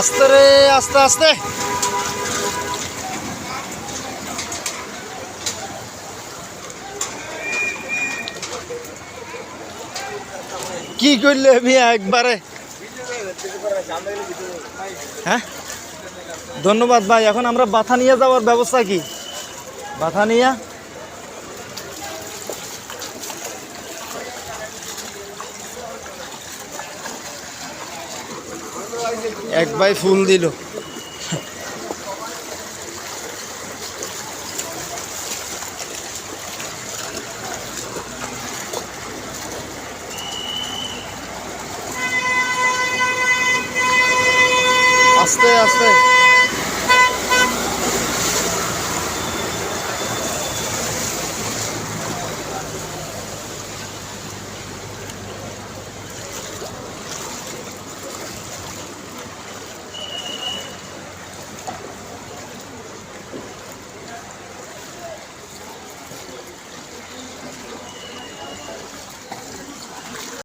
আস্তে রে, আস্তে আস্তে। কি করলে মিয়া একবারে? হ্যাঁ? ধন্যবাদ ভাই, এখন আমরা বাথা নিয়ে যাওয়ার ব্যবস্থা কি? বাথা নিয়ে। এক ভাই ফুল দিল। আস্তে আস্তে।